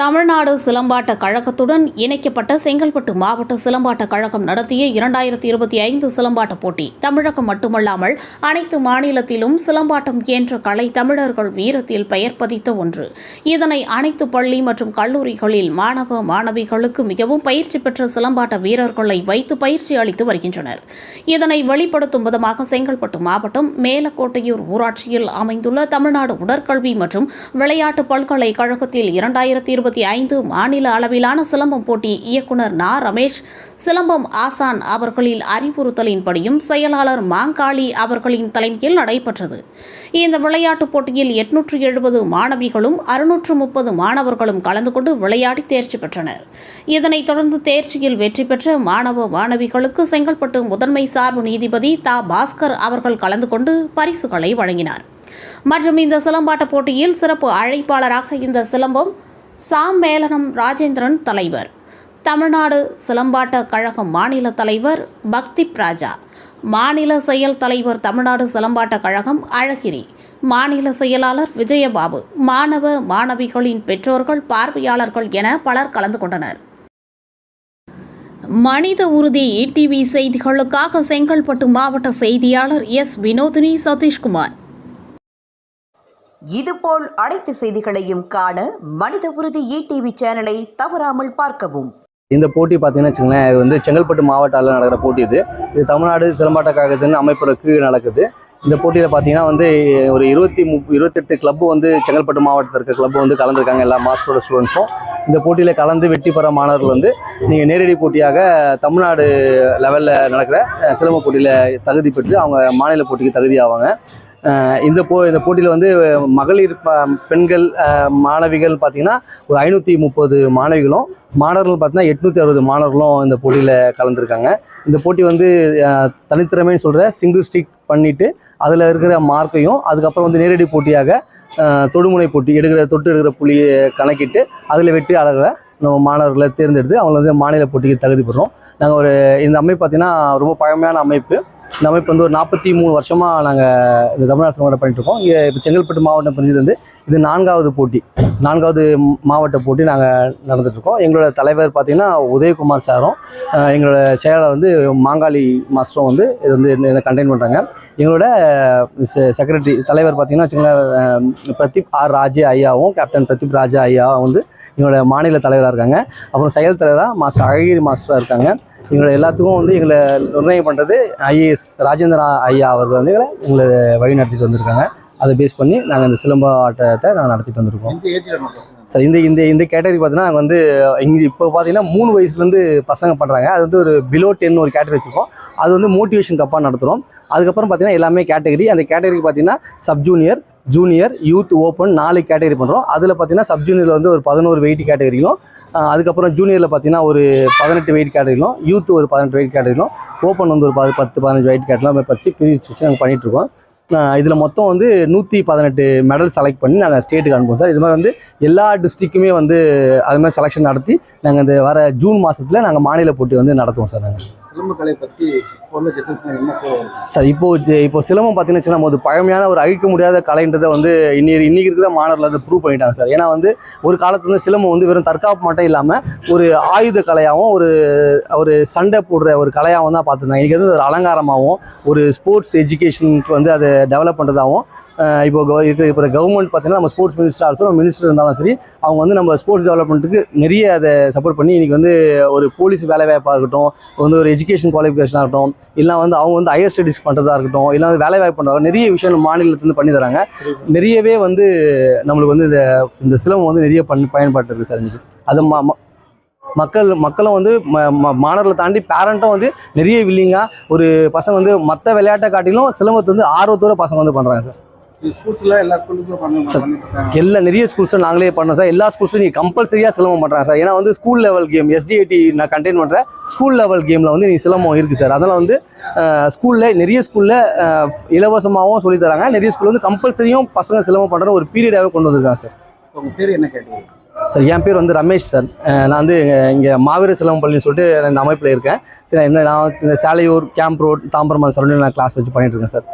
தமிழ்நாடு சிலம்பாட்ட கழகத்துடன் இணைக்கப்பட்ட செங்கல்பட்டு மாவட்ட சிலம்பாட்ட கழகம் நடத்திய இரண்டாயிரத்தி இருபத்தி ஐந்து சிலம்பாட்ட போட்டி. தமிழகம் மட்டுமல்லாமல் அனைத்து மாநிலத்திலும் சிலம்பாட்டம் என்ற கலை தமிழர்கள் வீரத்தில் பெயர் பதித்த ஒன்று. இதனை அனைத்து பள்ளி மற்றும் கல்லூரிகளில் மாணவ மாணவிகளுக்கு மிகவும் பயிற்சி பெற்ற சிலம்பாட்ட வீரர்களை வைத்து பயிற்சி அளித்து வருகின்றனர். இதனை வெளிப்படுத்தும் விதமாக செங்கல்பட்டு மாவட்டம் மேலக்கோட்டையூர் ஊராட்சியில் அமைந்துள்ள தமிழ்நாடு உடற்கல்வி மற்றும் விளையாட்டு பல்கலைக்கழகத்தில் இரண்டாயிரத்தி இருபத்தி ஐந்து மாநில அளவிலான சிலம்பம் போட்டி இயக்குனர் நா. ரமேஷ் சிலம்பம் ஆசான் அவர்களின் அறிவுறுத்தலின்படியும் செயலாளர் மாங்காளி அவர்களின் தலைமையில் நடைபெற்றது. இந்த விளையாட்டுப் போட்டியில் எட்நூற்று எழுபது மாணவிகளும் அறுநூற்று முப்பது மாணவர்களும் கலந்து கொண்டு விளையாடி தேர்ச்சி பெற்றனர். இதனைத் தொடர்ந்து தேர்ச்சியில் வெற்றி பெற்ற மாணவ மாணவிகளுக்கு செங்கல்பட்டு முதன்மை சார்பு நீதிபதி தா. பாஸ்கர் அவர்கள் கலந்து கொண்டு பரிசுகளை வழங்கினார். மற்றும் இந்த சிலம்பாட்ட போட்டியில் சிறப்பு அழைப்பாளராக இந்த சிலம்பம் சாம்மேளனம் ராஜேந்திரன் தலைவர். தமிழ்நாடு சிலம்பாட்ட கழகம் மாநில தலைவர் பக்தி ராஜா. மாநில செயல் தலைவர் தமிழ்நாடு சிலம்பாட்ட கழகம் அழகிரி. மாநில செயலாளர் விஜயபாபு. மாணவ மாணவிகளின் பெற்றோர்கள் பார்வையாளர்கள் என பலர் கலந்து கொண்டனர். மனித உறுதி டிவி செய்திகளுக்காக செங்கல்பட்டு மாவட்ட செய்தியாளர் எஸ் வினோதினி சதீஷ்குமார். இதுபோல் அனைத்து செய்திகளையும் காண மனித உறுதி இடிவி சேனலை தவறாமல் பார்க்கவும். இந்த போட்டி பார்த்தீங்கன்னா வச்சுங்களேன் இது வந்து செங்கல்பட்டு மாவட்ட அளவில் நடக்கிற போட்டி இது. இது தமிழ்நாடு சிலம்பாட்ட கழகத்தின் அமைப்போட கீழ் நடக்குது. இந்த போட்டியில் பார்த்தீங்கன்னா வந்து ஒரு இருபத்தி மு இருபத்தெட்டு கிளப்பு வந்து செங்கல்பட்டு மாவட்டத்தில் இருக்க கிளப்பு வந்து கலந்துருக்காங்க எல்லா மாஸ்டரோட ஸ்டூடெண்ட்ஸும் இந்த போட்டியில் கலந்து வெற்றி பெற மாணவர்கள் வந்து நீங்கள் நேரடி போட்டியாக தமிழ்நாடு லெவலில் நடக்கிற சிலம்ப போட்டியில் தகுதி பெற்று அவங்க மாநில போட்டிக்கு தகுதி ஆவாங்க இந்த போ இந்த போட்டியில் வந்து மகளிர் ப- பெண்கள் மாணவிகள் பார்த்திங்கன்னா ஒரு ஐநூற்றி முப்பது மாணவிகளும் மாணவர்கள் பார்த்தீங்கன்னா எட்நூற்றி அறுபது மாணவர்களும் இந்த போட்டியில் கலந்துருக்காங்க. இந்த போட்டி வந்து தனித்திறமைன்னு சொல்கிற சிங்கிள் ஸ்டிக் பண்ணிவிட்டு அதில் இருக்கிற மார்க்கையும் அதுக்கப்புறம் வந்து நேரடி போட்டியாக தொடுமுனை போட்டி எடுக்கிற தொட்டு எடுக்கிற புள்ளியை கணக்கிட்டு அதில் வெட்டி அழகில் நம்ம மாணவர்களை தேர்ந்தெடுத்து அவங்கள வந்து மாநில போட்டிக்கு தகுதி பெறுறோம் நாங்கள் ஒரு இந்த அமைப்பு பார்த்திங்கன்னா ரொம்ப பழமையான அமைப்பு. இந்த அமைப்பு வந்து ஒரு நாற்பத்தி மூணு வருஷமாக நாங்கள் இந்த தமிழ்நாடு சமூகம் பண்ணிட்டுருக்கோம் இங்கே இப்போ செங்கல்பட்டு மாவட்டம் பிரிஞ்சது வந்து இது நான்காவது போட்டி. நான்காவது மாவட்ட போட்டி நாங்கள் நடந்துகிட்ருக்கோம் எங்களோட தலைவர் பார்த்திங்கன்னா உதயகுமார் சாரும் எங்களோட செயலாளர் வந்து மாங்காளி மாஸ்டரும் வந்து இது வந்து இதை கண்டெயின் பண்ணுறாங்க எங்களோட செக்ரட்டரி தலைவர் பார்த்திங்கன்னா வச்சுக்கோங்களேன் பிரதீப் ஆர் ராஜே ஐயாவும் கேப்டன் பிரதீப் ராஜா ஐயாவும் வந்து எங்களோட மாநில தலைவராக இருக்காங்க. அப்புறம் செயல் தலைவராக மாஸ்டர் அழகிரி மாஸ்டராக இருக்காங்க. எங்களோட எல்லாத்துக்கும் வந்து எங்களை நிர்ணயம் பண்ணுறது ஐஏஎஸ் ராஜேந்திரா ஐயா அவர்கள் வந்து எங்களை எங்களை வழி நடத்திட்டு வந்திருக்காங்க. அதை பேஸ் பண்ணி நாங்கள் இந்த சிலம்ப ஆட்டத்தை நாங்கள் நடத்திட்டு வந்திருக்கோம். சார் இந்த இந்த இந்த கேட்டகரி பார்த்தீங்கன்னா நாங்கள் வந்து இங்கே இப்போ பார்த்தீங்கன்னா மூணு வயசுலேருந்து பசங்க பண்ணுறாங்க அது வந்து ஒரு பிலோ டென் ஒரு கேட்டகரி வச்சுருக்கோம். அது வந்து மோட்டிவேஷன் கப்பாக நடத்துகிறோம் அதுக்கப்புறம் பார்த்தீங்கன்னா எல்லாமே கேட்டகரி அந்த கேட்டகரி பார்த்தீங்கன்னா sub junior junior youth open நாலு கேட்டகரி பண்ணுறோம் அதில் பார்த்தீங்கன்னா சப் ஜூனியரில் வந்து ஒரு பதினோரு வெயிட் கேட்டகரியும் அதுக்கப்புறம் ஜூனியரில் பார்த்தீங்கன்னா ஒரு பதினெட்டு வெயிட் கேட்டகரியும் யூத் ஒரு பதினெட்டு வெயிட் கேட்டகரியும் ஓப்பன் வந்து ஒரு பத்து பத்து பதினஞ்சு வெயிட் கேட்டலாம் வச்சு பிரிச்சு வச்சு நாங்கள் பண்ணிகிட்ருக்கோம் இதில் மொத்தம் வந்து நூற்றி பதினெட்டு மெடல் செலக்ட் பண்ணி நாங்கள் ஸ்டேட்டுக்கு அனுப்புவோம் சார். இது மாதிரி வந்து எல்லா டிஸ்ட்ரிக்குமே வந்து அது மாதிரி செலெக்ஷன் நடத்தி நாங்கள் இந்த வர ஜூன் மாதத்தில் நாங்கள் மாநில போட்டி வந்து நடத்துவோம் சார் நாங்கள் சிலம்பக்கலை கலை இப்போ என்ன சார் இப்போ இப்போ சிலம்பம் பார்த்தீங்கன்னா வச்சுக்கோங்க, ஒரு பழமையான ஒரு அழிக்க முடியாத கலைன்றதை வந்து இன்னி இன்னைக்கு இருக்கிற மாணவர்கள் அதை ப்ரூவ் பண்ணிட்டாங்க சார். ஏன்னா வந்து ஒரு காலத்துல வந்து சிலம்பம் வந்து வெறும் தற்காப்பு மட்டும் இல்லாமல் ஒரு ஆயுத கலையாகவும் ஒரு ஒரு சண்டை போடுற ஒரு கலையாகவும் தான் பார்த்துருந்தாங்க. இன்றைக்கி வந்து ஒரு அலங்காரமாகவும் ஒரு ஸ்போர்ட்ஸ் எஜுகேஷனுக்கு வந்து அதை டெவலப் பண்ணுறதாகவும் இப்போ கவ- இருக்கிற இப்போ கவர்மெண்ட் பார்த்தீங்கன்னா நம்ம ஸ்போர்ட்ஸ் மினிஸ்டர் ஆல்சோ நம்ம மினிஸ்டர் இருந்தாலும் சரி அவங்க வந்து நம்ம ஸ்போர்ட்ஸ் டெவலப்மெண்ட்டுக்கு நிறைய அதை சப்போர்ட் பண்ணி இன்றைக்கி வந்து ஒரு போலீஸ் வேலைவாய்ப்பாக இருக்கட்டும் வந்து ஒரு எஜுகேஷன் குவாலிஃபிகேஷனாக இருக்கட்டும் இல்லை வந்து அவங்க வந்து ஹையர் ஸ்டடீஸ் பண்ணுறதா இருக்கட்டும் இல்லை வந்து வேலைவாய்ப்பு பண்ணுறாங்க நிறைய விஷயம் மாநிலத்துலேருந்து பண்ணி தராங்க. நிறையவே வந்து நம்மளுக்கு வந்து இந்த இந்த சிலம்பம் வந்து நிறைய பண் பயன்பாட்டு இருக்குது சார் இன்னைக்கு. அது ம- ம- மக்கள் மக்களும் வந்து ம- மாணவர்களை தாண்டி பேரண்ட்டும் வந்து நிறைய வில்லிங்காக ஒரு பசங்க வந்து மற்ற விளையாட்டை காட்டிலும் சிலம்பத்தை வந்து ஆர்வத்தோட பசங்க வந்து பண்ணுறாங்க சார். எல்லா நிறைய ஸ்கூல்ஸும் நாங்களே பண்ணோம் சார் எல்லா ஸ்கூல்ஸும் நீங்கள் கம்பல்சரியாக சிலம்பம் பண்ணுறாங்க சார் ஏன்னா வந்து ஸ்கூல் லெவல் கேம் எஸ்டிஐடி நான் கண்டெயின் பண்ணுறேன் ஸ்கூல் லெவல் கேமில் வந்து நீ சிலம்பம் இருக்குது சார் அதனால் வந்து ஸ்கூலில் நிறைய ஸ்கூலில் இலவசமாகவும் சொல்லித் தராங்க. நிறைய ஸ்கூலில் வந்து கம்பல்சரியும் பசங்க சிலம்பம் பண்ணுற ஒரு பீரியடாகவே கொண்டு வந்திருக்காங்க சார் உங்க பேர் என்ன கேட்டீங்க? சார் என் பேர் வந்து ரமேஷ் சார் நான் வந்து இங்கே மாவீர சிலம்பம் பள்ளின்னு சொல்லிட்டு நான் இந்த அமைப்பில் இருக்கேன். சரி என்ன நான் இந்த Selaiyur camp road Tambaram surrounding நான் கிளாஸ் வச்சு பண்ணிட்டு இருக்கேன் சார்